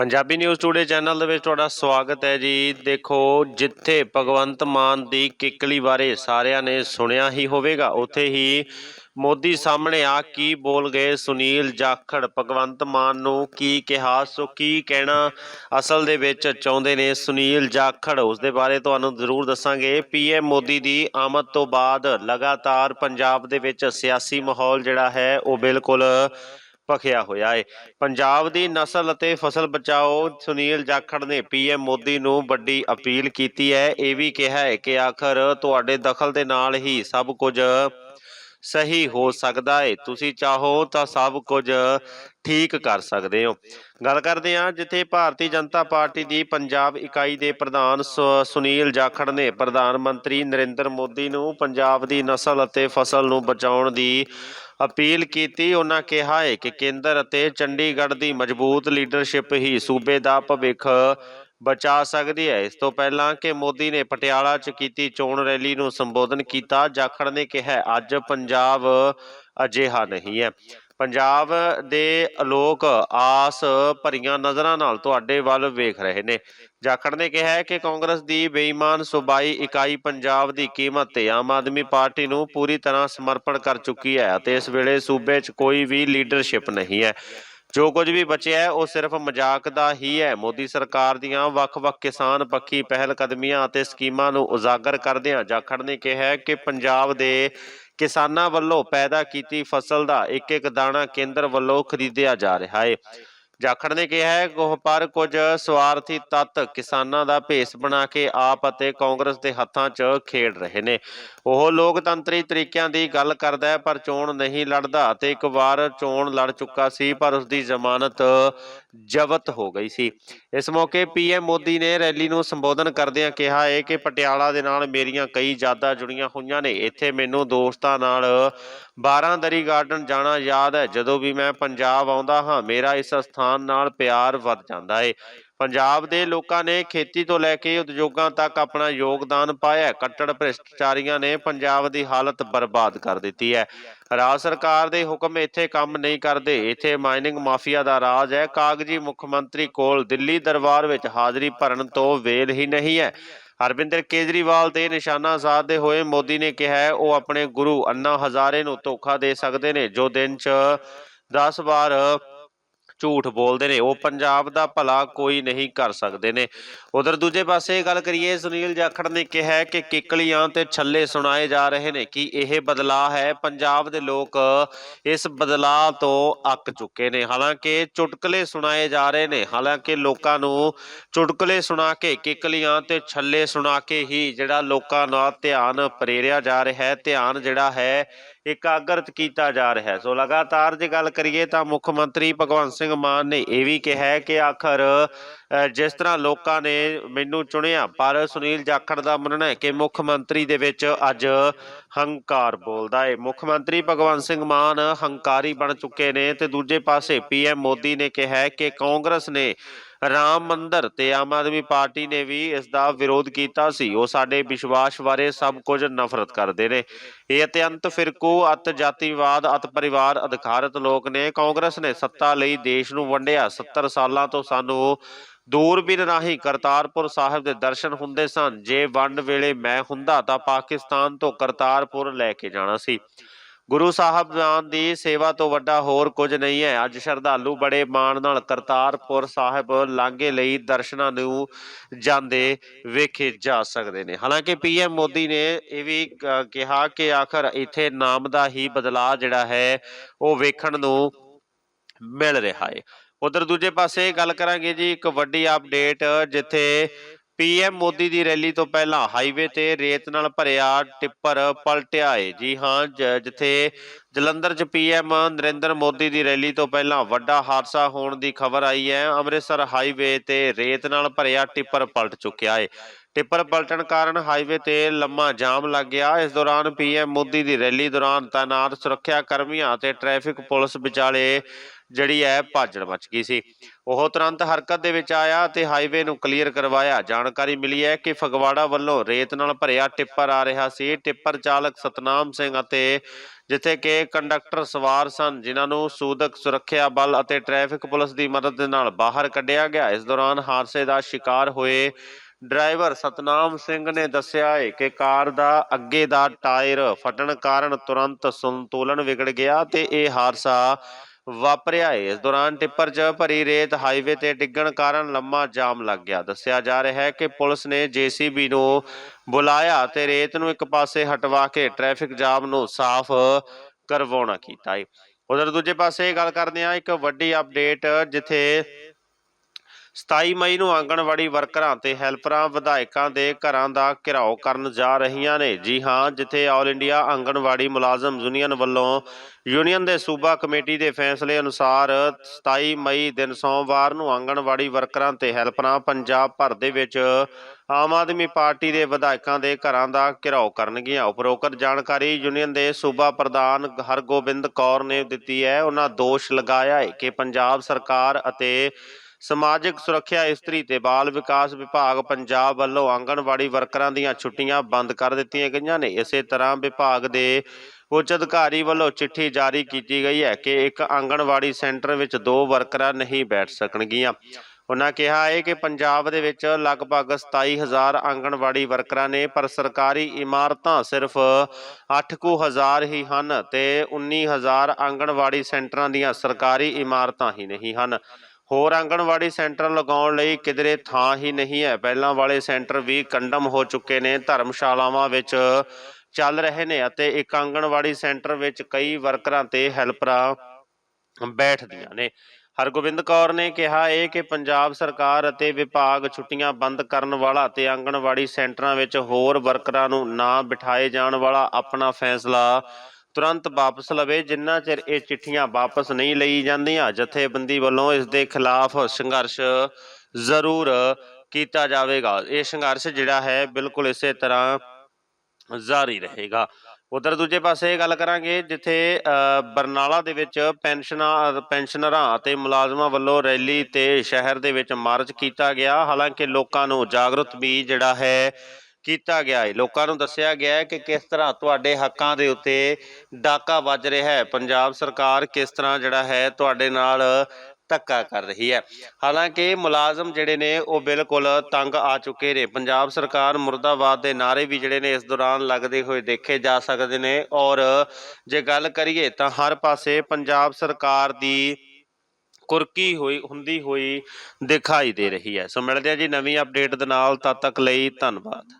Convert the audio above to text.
Punjabi news today channel ਦੇ ਵਿੱਚ ਤੁਹਾਡਾ ਸਵਾਗਤ ਹੈ ਜੀ। ਦੇਖੋ, ਜਿੱਥੇ ਭਗਵੰਤ ਮਾਨ ਦੀ ਕਿੱਕਲੀ ਬਾਰੇ ਸਾਰਿਆਂ ਨੇ ਸੁਣਿਆ ਹੀ ਹੋਵੇਗਾ, ਉੱਥੇ ਹੀ ਮੋਦੀ ਸਾਹਮਣੇ ਆ ਕੀ ਬੋਲ ਗਏ ਸੁਨੀਲ ਜਾਖੜ। ਭਗਵੰਤ ਮਾਨ ਨੂੰ ਕੀ ਕਿਹਾ, ਸੋ ਕੀ ਕਹਿਣਾ ਅਸਲ ਦੇ ਵਿੱਚ ਚਾਹੁੰਦੇ ਨੇ ਸੁਨੀਲ ਜਾਖੜ? ਉਸ ਦੇ ਬਾਰੇ ਤੁਹਾਨੂੰ ਜ਼ਰੂਰ ਦੱਸਾਂਗੇ। ਪੀਐਮ ਮੋਦੀ ਦੀ ਆਮਦ ਤੋਂ ਬਾਅਦ ਲਗਾਤਾਰ ਪੰਜਾਬ ਦੇ ਵਿੱਚ ਸਿਆਸੀ ਮਾਹੌਲ ਜਿਹੜਾ ਹੈ, ਉਹ ਬਿਲਕੁਲ ਭਖਿਆ ਹੋਇਆ ਹੈ ਪੰਜਾਬ ਦੀ ਨਸਲ ਅਤੇ ਫਸਲ ਬਚਾਓ, ਸੁਨੀਲ ਜਾਖੜ ਨੇ ਪੀਐਮ ਮੋਦੀ ਨੂੰ ਵੱਡੀ ਅਪੀਲ ਕੀਤੀ ਹੈ। ਇਹ ਵੀ ਕਿਹਾ ਹੈ ਕਿ ਆਖਰ ਤੁਹਾਡੇ ਦਖਲ ਦੇ ਨਾਲ ਹੀ ਸਭ ਕੁਝ ਸਹੀ ਹੋ ਸਕਦਾ ਹੈ ਤੁਸੀਂ ਚਾਹੋ ਤਾਂ ਸਭ ਕੁਝ ਠੀਕ ਕਰ ਸਕਦੇ ਹੋ। ਗੱਲ ਕਰਦੇ ਹਾਂ, ਜਿੱਥੇ ਭਾਰਤੀ ਜਨਤਾ ਪਾਰਟੀ ਦੀ ਪੰਜਾਬ ਇਕਾਈ ਦੇ ਪ੍ਰਧਾਨ ਸੁ- ਸੁਨੀਲ ਜਾਖੜ ਨੇ ਪ੍ਰਧਾਨ ਮੰਤਰੀ ਨਰਿੰਦਰ ਮੋਦੀ ਨੂੰ ਪੰਜਾਬ ਦੀ ਨਸਲ ਅਤੇ ਫਸਲ ਨੂੰ ਬਚਾਉਣ ਦੀ ਅਪੀਲ ਕੀਤੀ, ਉਹਨਾਂ ਕਿਹਾ ਹੈ ਕਿ ਕੇਂਦਰ ਅਤੇ ਚੰਡੀਗੜ੍ਹ ਦੀ ਮਜ਼ਬੂਤ ਲੀਡਰਸ਼ਿਪ ਹੀ ਸੂਬੇ ਦਾ ਭਵਿੱਖ ਬਚਾ ਸਕਦੀ ਹੈ। ਇਸ ਤੋਂ ਪਹਿਲਾਂ ਕਿ ਮੋਦੀ ਨੇ ਪਟਿਆਲਾ 'ਚ ਕੀਤੀ ਚੋਣ ਰੈਲੀ ਨੂੰ ਸੰਬੋਧਨ ਕੀਤਾ, ਜਾਖੜ ਨੇ ਕਿਹਾ, ਅੱਜ ਪੰਜਾਬ ਅਜਿਹਾ ਨਹੀਂ ਹੈ। ਪੰਜਾਬ ਦੇ ਲੋਕ ਆਸ ਭਰੀਆਂ ਨਜ਼ਰਾਂ ਨਾਲ ਤੁਹਾਡੇ ਵੱਲ ਵੇਖ ਰਹੇ ਨੇ। ਜਾਖੜ ਨੇ ਕਿਹਾ ਹੈ ਕਿ ਕਾਂਗਰਸ ਦੀ ਬੇਈਮਾਨ ਸੂਬਾਈ ਇਕਾਈ ਪੰਜਾਬ ਦੀ ਕੀਮਤ ਤੇ ਆਮ ਆਦਮੀ ਪਾਰਟੀ ਨੂੰ ਪੂਰੀ ਤਰ੍ਹਾਂ ਸਮਰਪਣ ਕਰ ਚੁੱਕੀ ਹੈ ਅਤੇ ਇਸ ਵੇਲੇ ਸੂਬੇ 'ਚ ਕੋਈ ਵੀ ਲੀਡਰਸ਼ਿਪ ਨਹੀਂ ਹੈ। ਜੋ ਕੁਝ ਵੀ ਬਚਿਆ ਹੈ, ਉਹ ਸਿਰਫ ਮਜ਼ਾਕ ਦਾ ਹੀ ਹੈ। ਮੋਦੀ ਸਰਕਾਰ ਦੀਆਂ ਵੱਖ-ਵੱਖ ਕਿਸਾਨ ਪੱਖੀ ਪਹਿਲ ਕਦਮੀਆਂ ਅਤੇ ਸਕੀਮਾਂ ਨੂੰ ਉਜਾਗਰ ਕਰਦਿਆਂ ਜਾਖੜ ਨੇ ਕਿਹਾ ਕਿ ਪੰਜਾਬ ਦੇ ਕਿਸਾਨਾਂ ਵੱਲੋਂ ਪੈਦਾ ਕੀਤੀ ਫਸਲ ਦਾ ਇੱਕ ਇੱਕ ਦਾਣਾ ਕੇਂਦਰ ਵੱਲੋਂ ਖਰੀਦਿਆ ਜਾ ਰਿਹਾ ਹੈ। ਜਾਖੜ ਨੇ ਕਿਹਾ ਹੈ ਕਿ ਪਰ ਕੁਝ ਸਵਾਰਥੀ ਤੱਤ ਕਿਸਾਨਾਂ ਦਾ ਭੇਸ ਬਣਾ ਕੇ ਆਪ ਅਤੇ ਕਾਂਗਰਸ ਦੇ ਹੱਥਾਂ 'ਚ ਖੇਡ ਰਹੇ ਨੇ। ਉਹ ਲੋਕਤੰਤਰੀ ਤਰੀਕਿਆਂ ਦੀ ਗੱਲ ਕਰਦਾ ਹੈ, ਪਰ ਚੋਣ ਨਹੀਂ ਲੜਦਾ ਤੇ ਇੱਕ ਵਾਰ ਚੋਣ ਲੜ ਚੁੱਕਾ ਸੀ, ਪਰ ਉਸ ਦੀ ਜ਼ਮਾਨਤ ਜ਼ਬਤ ਹੋ ਗਈ ਸੀ। ਇਸ ਮੌਕੇ ਪੀਐਮ ਮੋਦੀ ਨੇ ਰੈਲੀ ਨੂੰ ਸੰਬੋਧਨ ਕਰਦਿਆਂ ਕਿਹਾ ਹੈ ਕਿ ਪਟਿਆਲਾ ਦੇ ਨਾਲ ਮੇਰੀਆਂ ਕਈ ਯਾਦਾਂ ਜੁੜੀਆਂ ਹੋਈਆਂ ਨੇ, ਇੱਥੇ ਮੈਨੂੰ ਦੋਸਤਾਂ ਨਾਲ ਬਾਰਾਂਦਰੀ ਗਾਰਡਨ ਜਾਣਾ ਯਾਦ ਹੈ। ਜਦੋਂ ਵੀ ਮੈਂ ਪੰਜਾਬ ਆਉਂਦਾ ਹਾਂ, ਮੇਰਾ ਇਸ ਸਥਾਨ ਨਾਲ ਪਿਆਰ ਵੱਧ ਜਾਂਦਾ ਹੈ ਪੰਜਾਬ ਦੇ ਲੋਕਾਂ ਨੇ ਖੇਤੀ ਤੋਂ ਲੈ ਕੇ ਉਦਯੋਗਾਂ ਤੱਕ ਆਪਣਾ ਯੋਗਦਾਨ ਪਾਇਆ ਕੱਟੜ ਭ੍ਰਿਸ਼ਟਾਚਾਰੀਆਂ ਨੇ ਪੰਜਾਬ ਦੀ ਹਾਲਤ ਬਰਬਾਦ ਕਰ ਦਿੱਤੀ ਹੈ। ਰਾਜ ਸਰਕਾਰ ਦੇ ਹੁਕਮ ਇੱਥੇ ਕੰਮ ਨਹੀਂ ਕਰਦੇ। ਇੱਥੇ ਮਾਈਨਿੰਗ ਮਾਫੀਆ ਦਾ ਰਾਜ ਹੈ। ਕਾਗਜੀ ਮੁੱਖ ਮੰਤਰੀ ਕੋਲ ਦਿੱਲੀ ਦਰਬਾਰ ਵਿੱਚ ਹਾਜ਼ਰੀ ਭਰਨ ਤੋਂ ਵੇਲ ਹੀ ਨਹੀਂ ਹੈ। ਅਰਵਿੰਦਰ ਕੇਜਰੀਵਾਲ ਤੇ ਨਿਸ਼ਾਨਾ ਸਾਧਦੇ ਹੋਏ ਮੋਦੀ ਨੇ ਕਿਹਾ ਉਹ ਆਪਣੇ ਗੁਰੂ ਅੰਨਾ ਹਜ਼ਾਰੇ ਨੂੰ ਧੋਖਾ ਦੇ ਸਕਦੇ ਨੇ। ਜੋ ਦਿਨ 'ਚ 10 ਵਾਰ ਝੂਠ ਬੋਲਦੇ ਨੇ, ਉਹ ਪੰਜਾਬ ਦਾ ਭਲਾ ਕੋਈ ਨਹੀਂ ਕਰ ਸਕਦੇ ਨੇ। ਉਧਰ ਦੂਜੇ ਪਾਸੇ ਗੱਲ ਕਰੀਏ, ਸੁਨੀਲ ਜਾਖੜ ਨੇ ਕਿਹਾ ਕਿ ਕਿੱਕਲੀਆਂ ਤੇ ਛੱਲੇ ਸੁਣਾਏ ਜਾ ਰਹੇ ਨੇ ਕਿ ਇਹ ਬਦਲਾਅ ਹੈ, ਪੰਜਾਬ ਦੇ ਲੋਕ ਇਸ ਬਦਲਾਅ ਤੋਂ ਅੱਕ ਚੁੱਕੇ ਨੇ। ਹਾਲਾਂਕਿ ਚੁਟਕਲੇ ਸੁਣਾਏ ਜਾ ਰਹੇ ਨੇ, ਹਾਲਾਂਕਿ ਲੋਕਾਂ ਨੂੰ ਚੁਟਕਲੇ ਸੁਣਾ ਕੇ ਕਿਕਲੀਆਂ ਤੇ ਛੱਲੇ ਸੁਣਾ ਕੇ ਹੀ ਜਿਹੜਾ ਲੋਕਾਂ ਦਾ ਧਿਆਨ ਪ੍ਰੇਰਿਆ ਜਾ ਰਿਹਾ ਹੈ, ਧਿਆਨ ਜਿਹੜਾ ਹੈ ਇਕਾਗਰਤ ਕੀਤਾ ਜਾ ਰਿਹਾ ਹੈ। ਸੋ ਲਗਾਤਾਰ ਜੇ ਗੱਲ ਕਰੀਏ ਤਾਂ ਮੁੱਖ ਮੰਤਰੀ ਭਗਵੰਤ ਸਿੰਘ ਮਾਨ ਨੇ ਇਹ ਵੀ ਕਿਹਾ ਹੈ ਕਿ ਆਖਰ ਜਿਸ ਤਰ੍ਹਾਂ ਲੋਕਾਂ ਨੇ ਮੈਨੂੰ ਚੁਣਿਆ, ਪਰ ਸੁਨੀਲ ਜਾਖੜ ਦਾ ਮੰਨਣਾ ਹੈ ਕਿ ਮੁੱਖ ਮੰਤਰੀ ਦੇ ਵਿੱਚ ਅੱਜ ਹੰਕਾਰ ਬੋਲਦਾ ਹੈ ਮੁੱਖ ਮੰਤਰੀ ਭਗਵੰਤ ਸਿੰਘ ਮਾਨ ਹੰਕਾਰੀ ਬਣ ਚੁੱਕੇ ਨੇ ਤੇ ਦੂਜੇ ਪਾਸੇ ਪੀਐਮ ਮੋਦੀ ਨੇ ਕਿਹਾ ਕਿ ਕਾਂਗਰਸ ਨੇ ਰਾਮ ਮੰਦਰ ਤੇ ਆਮ ਆਦਮੀ ਪਾਰਟੀ ਨੇ ਵੀ ਇਸ ਦਾ ਵਿਰੋਧ ਕੀਤਾ ਸੀ। ਉਹ ਸਾਡੇ ਵਿਸ਼ਵਾਸ ਬਾਰੇ ਸਭ ਕੁਝ ਨਫ਼ਰਤ ਕਰਦੇ ਨੇ। ਇਹ ਅਤਿਅੰਤ ਫਿਰਕੂ, ਅਤ ਜਾਤੀਵਾਦ, ਅਤ ਪਰਿਵਾਰ ਅਧਿਕਾਰਤ ਲੋਕ ਨੇ। ਕਾਂਗਰਸ ਨੇ ਸੱਤਾ ਲਈ ਦੇਸ਼ ਨੂੰ ਵੰਡਿਆ। 70 ਸਾਲਾਂ ਤੋਂ ਸਾਨੂੰ ਦੂਰਬੀਨ ਰਾਹੀਂ ਕਰਤਾਰਪੁਰ ਸਾਹਿਬ ਦੇ ਦਰਸ਼ਨ ਹੁੰਦੇ ਸਨ। ਜੇ ਵੰਡ ਵੇਲੇ ਮੈਂ ਹੁੰਦਾ ਤਾਂ ਪਾਕਿਸਤਾਨ ਤੋਂ ਕਰਤਾਰਪੁਰ ਲੈ ਕੇ ਜਾਣਾ ਸੀ। ਗੁਰੂ ਸਾਹਿਬਾਨ ਦੀ ਸੇਵਾ ਤੋਂ ਵੱਡਾ ਹੋਰ ਕੁਝ ਨਹੀਂ ਹੈ। ਅੱਜ ਸ਼ਰਧਾਲੂ ਬੜੇ ਮਾਣ ਨਾਲ ਕਰਤਾਰਪੁਰ ਸਾਹਿਬ ਲਾਂਘੇ ਲਈ ਦਰਸ਼ਨਾਂ ਨੂੰ ਜਾਂਦੇ ਵੇਖੇ ਜਾ ਸਕਦੇ ਨੇ। ਹਾਲਾਂਕਿ ਪੀਐਮ ਮੋਦੀ ਨੇ ਇਹ ਵੀ ਕਿਹਾ ਕਿ ਆਖਰ ਇੱਥੇ ਨਾਮ ਦਾ ਹੀ ਬਦਲਾਅ ਜਿਹੜਾ ਹੈ, ਉਹ ਵੇਖਣ ਨੂੰ ਮਿਲ ਰਿਹਾ ਹੈ। ਉਧਰ ਦੂਜੇ ਪਾਸੇ ਗੱਲ ਕਰਾਂਗੇ ਜੀ, ਇੱਕ ਵੱਡੀ ਅਪਡੇਟ ਜਿੱਥੇ ਪੀਐਮ ਮੋਦੀ ਦੀ ਰੈਲੀ ਤੋਂ ਪਹਿਲਾਂ ਹਾਈਵੇ ਤੇ ਰੇਤ ਨਾਲ ਭਰਿਆ ਟਿੱਪਰ ਪਲਟਿਆ ਏ। ਜੀ ਹਾਂ, ਜ- ਜਿੱਥੇ ਜਲੰਧਰ 'ਚ ਪੀਐਮ ਨਰਿੰਦਰ ਮੋਦੀ ਦੀ ਰੈਲੀ ਤੋਂ ਪਹਿਲਾਂ ਵੱਡਾ ਹਾਦਸਾ ਹੋਣ ਦੀ ਖਬਰ ਆਈ ਹੈ, ਅੰਮ੍ਰਿਤਸਰ ਹਾਈਵੇ ਤੇ ਰੇਤ ਨਾਲ ਭਰਿਆ ਟਿੱਪਰ ਪਲਟ ਚੁੱਕਿਆ ਏ। ਟਿੱਪਰ ਪਲਟਣ ਕਾਰਨ ਹਾਈਵੇ ਤੇ ਲੰਮਾ ਜਾਮ ਲੱਗ ਗਿਆ। ਇਸ ਦੌਰਾਨ ਪੀਐਮ ਮੋਦੀ ਦੀ ਰੈਲੀ ਦੌਰਾਨ ਤਾਇਨਾਤ ਸੁਰੱਖਿਆ ਕਰਮੀਆਂ ਅਤੇ ਟ੍ਰੈਫਿਕ ਪੁਲਿਸ ਵਿਚਾਲੇ ਜਿਹੜੀ ਹੈ ਭਾਜੜ ਮਚ ਗਈ ਸੀ। ਉਹ ਤੁਰੰਤ ਹਰਕਤ ਦੇ ਵਿੱਚ ਆਇਆ ਅਤੇ ਹਾਈਵੇ ਨੂੰ ਕਲੀਅਰ ਕਰਵਾਇਆ। ਜਾਣਕਾਰੀ ਮਿਲੀ ਹੈ ਕਿ ਫਗਵਾੜਾ ਵੱਲੋਂ ਰੇਤ ਨਾਲ ਭਰਿਆ ਟਿੱਪਰ ਆ ਰਿਹਾ ਸੀ। ਟਿੱਪਰ ਚਾਲਕ ਸਤਨਾਮ ਸਿੰਘ ਅਤੇ ਜਿੱਥੇ ਕਿ ਕੰਡਕਟਰ ਸਵਾਰ ਸਨ, ਜਿਨ੍ਹਾਂ ਨੂੰ ਸੂਦਕ ਸੁਰੱਖਿਆ ਬਲ ਅਤੇ ਟ੍ਰੈਫਿਕ ਪੁਲਿਸ ਦੀ ਮਦਦ ਦੇ ਨਾਲ ਬਾਹਰ ਕੱਢਿਆ ਗਿਆ। ਇਸ ਦੌਰਾਨ ਹਾਦਸੇ ਦਾ ਸ਼ਿਕਾਰ ਹੋਏ ਡਰਾਈਵਰ ਸਤਨਾਮ ਸਿੰਘ ਨੇ ਦੱਸਿਆ ਹੈ ਕਿ ਕਾਰ ਦਾ ਅੱਗੇ ਦਾ ਟਾਇਰ ਫਟਣ ਕਾਰਨ ਤੁਰੰਤ ਸੰਤੁਲਨ ਵਿਗੜ ਗਿਆ ਤੇ ਇਹ ਹਾਦਸਾ ਵਾਪਰਿਆ ਹੈ। ਇਸ ਦੌਰਾਨ ਟਿੱਪਰ 'ਚ ਭਰੀ ਰੇਤ ਹਾਈਵੇ ਤੇ ਡਿੱਗਣ ਕਾਰਨ ਲੰਮਾ ਜਾਮ ਲੱਗ ਗਿਆ। ਦੱਸਿਆ ਜਾ ਰਿਹਾ ਹੈ ਕਿ ਪੁਲਿਸ ਨੇ ਜੀਸੀਬੀ ਨੂੰ ਬੁਲਾਇਆ ਤੇ ਰੇਤ ਨੂੰ ਇੱਕ ਪਾਸੇ ਹਟਵਾ ਕੇ ਟ੍ਰੈਫਿਕ ਜਾਮ ਨੂੰ ਸਾਫ਼ ਕਰਵਾਉਣਾ ਕੀਤਾ ਹੈ। ਉਧਰ ਦੂਜੇ ਪਾਸੇ ਗੱਲ ਕਰਦੇ ਹਾਂ, ਇੱਕ ਵੱਡੀ ਅਪਡੇਟ ਜਿੱਥੇ 27 ਮਈ ਨੂੰ ਆਂਗਣਵਾੜੀ ਵਰਕਰਾਂ ਤੇ ਹੈਲਪਰਾਂ, ਵਿਧਾਇਕਾਂ ਦੇ ਘਰਾਂ ਦਾ ਘਿਰਾਓ ਕਰਨ ਜਾ ਰਹੀਆਂ ਨੇ। ਜੀ ਹਾਂ, ਜਿੱਥੇ ਆਲ ਇੰਡੀਆ ਆਂਗਣਵਾੜੀ ਮੁਲਾਜ਼ਮ ਯੂਨੀਅਨ ਵੱਲੋਂ ਯੂਨੀਅਨ ਦੇ ਸੂਬਾ ਕਮੇਟੀ ਦੇ ਫੈਸਲੇ ਅਨੁਸਾਰ 27 ਮਈ ਦਿਨ ਸੋਮਵਾਰ ਨੂੰ ਆਂਗਣਵਾੜੀ ਵਰਕਰਾਂ ਤੇ ਹੈਲਪਰਾਂ ਪੰਜਾਬ ਭਰ ਦੇ ਵਿੱਚ ਆਮ ਆਦਮੀ ਪਾਰਟੀ ਦੇ ਵਿਧਾਇਕਾਂ ਦੇ ਘਰਾਂ ਦਾ ਘਿਰਾਓ ਕਰਨਗੀਆਂ। ਉਪਰੋਕਤ ਜਾਣਕਾਰੀ ਯੂਨੀਅਨ ਦੇ ਸੂਬਾ ਪ੍ਰਧਾਨ ਹਰਗੋਬਿੰਦ ਕੌਰ ਨੇ ਦਿੱਤੀ ਹੈ। ਉਹਨਾਂ ਦੋਸ਼ ਲਗਾਇਆ ਹੈ ਕਿ ਪੰਜਾਬ ਸਰਕਾਰ ਅਤੇ ਸਮਾਜਿਕ ਸੁਰੱਖਿਆ ਇਸਤਰੀ ਤੇ ਬਾਲ ਵਿਕਾਸ ਵਿਭਾਗ ਪੰਜਾਬ ਵੱਲੋਂ ਆਂਗਣਵਾੜੀ ਵਰਕਰਾਂ ਦੀਆਂ ਛੁੱਟੀਆਂ ਬੰਦ ਕਰ ਦਿੱਤੀਆਂ ਗਈਆਂ ਨੇ। ਇਸੇ ਤਰ੍ਹਾਂ ਵਿਭਾਗ ਦੇ ਉੱਚ ਅਧਿਕਾਰੀ ਵੱਲੋਂ ਚਿੱਠੀ ਜਾਰੀ ਕੀਤੀ ਗਈ ਹੈ ਕਿ ਇੱਕ ਆਂਗਣਵਾੜੀ ਸੈਂਟਰ ਵਿੱਚ ਦੋ ਵਰਕਰਾਂ ਨਹੀਂ ਬੈਠ ਸਕਣਗੀਆਂ। ਉਹਨਾਂ ਕਿਹਾ ਹੈ ਕਿ ਪੰਜਾਬ ਦੇ ਵਿੱਚ ਲਗਭਗ 27000 ਆਂਗਣਵਾੜੀ ਵਰਕਰਾਂ ਨੇ, ਪਰ ਸਰਕਾਰੀ ਇਮਾਰਤਾਂ ਸਿਰਫ 8 ਕੁ ਹਜ਼ਾਰ ਹੀ ਹਨ ਤੇ 19000 ਆਂਗਣਵਾੜੀ ਸੈਂਟਰਾਂ ਦੀਆਂ ਸਰਕਾਰੀ ਇਮਾਰਤਾਂ ਹੀ ਨਹੀਂ ਹਨ। ਹੋਰ ਆਂਗਣਵਾੜੀ ਸੈਂਟਰ ਲਗਾਉਣ ਲਈ ਕਿਧਰੇ ਥਾਂ ਹੀ ਨਹੀਂ ਹੈ। ਪਹਿਲਾਂ ਵਾਲੇ ਸੈਂਟਰ ਵੀ ਕੰਡਮ ਹੋ ਚੁੱਕੇ ਨੇ, ਧਰਮਸ਼ਾਲਾਵਾਂ ਵਿੱਚ ਚੱਲ ਰਹੇ ਨੇ ਅਤੇ ਇੱਕ ਆਂਗਣਵਾੜੀ ਸੈਂਟਰ ਵਿੱਚ ਕਈ ਵਰਕਰਾਂ ਤੇ ਹੈਲਪਰਾਂ ਬੈਠਦੀਆਂ ਨੇ। ਹਰਗੋਬਿੰਦ ਕੌਰ ਨੇ ਕਿਹਾ ਇਹ ਕਿ ਪੰਜਾਬ ਸਰਕਾਰ ਅਤੇ ਵਿਭਾਗ ਛੁੱਟੀਆਂ ਬੰਦ ਕਰਨ ਵਾਲਾ ਤੇ ਆਂਗਣਵਾੜੀ ਸੈਂਟਰਾਂ ਵਿੱਚ ਹੋਰ ਵਰਕਰਾਂ ਨੂੰ ਨਾ ਬਿਠਾਏ ਜਾਣ ਵਾਲਾ ਆਪਣਾ ਫੈਸਲਾ ਤੁਰੰਤ ਵਾਪਸ ਲਵੇ। ਜਿੰਨਾ ਚਿਰ ਇਹ ਚਿੱਠੀਆਂ ਵਾਪਸ ਨਹੀਂ ਲਈ ਜਾਂਦੀਆਂ ਜਥੇਬੰਦੀ ਵੱਲੋਂ ਇਸ ਦੇ ਖਿਲਾਫ ਸੰਘਰਸ਼ ਜ਼ਰੂਰ ਕੀਤਾ ਜਾਵੇਗਾ। ਇਹ ਸੰਘਰਸ਼ ਜਿਹੜਾ ਹੈ ਬਿਲਕੁਲ ਇਸੇ ਤਰ੍ਹਾਂ ਜਾਰੀ ਰਹੇਗਾ। ਉਧਰ ਦੂਜੇ ਪਾਸੇ ਗੱਲ ਕਰਾਂਗੇ ਜਿੱਥੇ ਅ, ਬਰਨਾਲਾ ਦੇ ਵਿੱਚ ਪੈਨਸ਼ਨਾਂ ਪੈਨਸ਼ਨਰਾਂ ਅਤੇ ਮੁਲਾਜ਼ਮਾਂ ਵੱਲੋਂ ਰੈਲੀ ਤੇ ਸ਼ਹਿਰ ਦੇ ਵਿੱਚ ਮਾਰਚ ਕੀਤਾ ਗਿਆ। ਹਾਲਾਂਕਿ ਲੋਕਾਂ ਨੂੰ ਜਾਗਰੂਕ ਵੀ ਜਿਹੜਾ ਹੈ ਕੀਤਾ ਗਿਆ ਹੈ। ਲੋਕਾਂ ਨੂੰ ਦੱਸਿਆ ਗਿਆ ਹੈ ਕਿ ਕਿਸ ਤਰ੍ਹਾਂ ਤੁਹਾਡੇ ਹੱਕਾਂ ਦੇ ਉੱਤੇ ਡਾਕਾ ਵੱਜ ਰਿਹਾ ਹੈ। ਪੰਜਾਬ ਸਰਕਾਰ ਕਿਸ ਤਰ੍ਹਾਂ ਜਿਹੜਾ ਹੈ ਤੁਹਾਡੇ ਨਾਲ ਧੱਕਾ ਕਰ ਰਹੀ ਹੈ। ਹਾਲਾਂਕਿ ਮੁਲਾਜ਼ਮ ਜਿਹੜੇ ਨੇ ਉਹ ਬਿਲਕੁਲ ਤੰਗ ਆ ਚੁੱਕੇ ਨੇ। ਪੰਜਾਬ ਸਰਕਾਰ ਮੁਰਦਾਬਾਦ ਦੇ ਨਾਰੇ ਵੀ ਜਿਹੜੇ ਨੇ ਇਸ ਦੌਰਾਨ ਲੱਗਦੇ ਹੋਏ ਦੇਖੇ ਜਾ ਸਕਦੇ ਨੇ ਔਰ ਜੇ ਗੱਲ ਕਰੀਏ ਤਾਂ ਹਰ ਪਾਸੇ ਪੰਜਾਬ ਸਰਕਾਰ ਦੀ ਕੁਰਕੀ ਹੋਈ, ਹੁੰਦੀ ਹੋਈ ਦਿਖਾਈ ਦੇ ਰਹੀ ਹੈ। ਸੋ ਮਿਲਦੇ ਆ ਜੀ ਨਵੀਂ ਅਪਡੇਟ ਦੇ ਨਾਲ। ਤਦ ਤੱਕ ਲਈ ਧੰਨਵਾਦ।